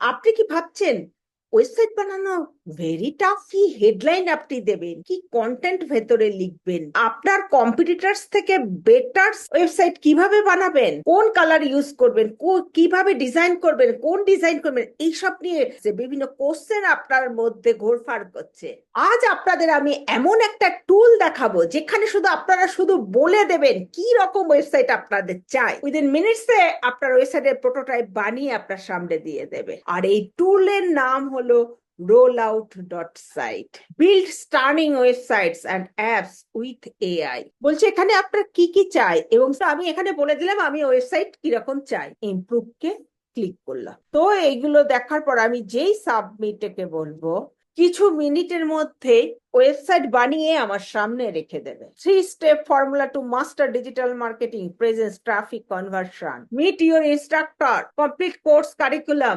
আপনি কি ভাবছেন ওয়েবসাইট বানানো ভেরি টাফ কি হেডলাইন আপনি দেবেন। কি কন্টেন্ট ভেতরে লিখবেন? আপনার কম্পিটিটার্স থেকে বেটার ওয়েবসাইট কীভাবে বানাবেন? কোন কালার ইউজ করবেন? কীভাবে ডিজাইন করবেন? কোন ডিজাইন করবেন? এইসব নিয়ে যে বিভিন্ন কোশ্চেন আপনার মধ্যে ঘোরফার করছে। আজ আপনাদের আমি এমন একটা টুল দেখাবো, যেখানে শুধু আপনারা শুধু বলে দেবেন কি রকম ওয়েবসাইট আপনাদের চাই। উইদিন মিনিটসে আপনার ওয়েবসাইটের প্রোটোটাইপ বানিয়ে আপনার সামনে দিয়ে দেবে। আর এই টুলের নাম হলো roll out dot site. Build stunning websites and apps with AI. বলছে, এখানে আপনার কি কি চাই? এবং আমি এখানে বলে দিলাম আমি ওয়েবসাইট কীরকম চাই। ইমপ্রুভ কে ক্লিক করলাম। তো এইগুলো দেখার পর আমি যেই সাবমিট সাবমিটকে বলব, কিছু মিনিটের মধ্যে ওয়েবসাইট বানিয়ে আমার সামনে রেখে দেবে। Three step formula to master digital marketing presence traffic conversion meet your instructor complete course curriculum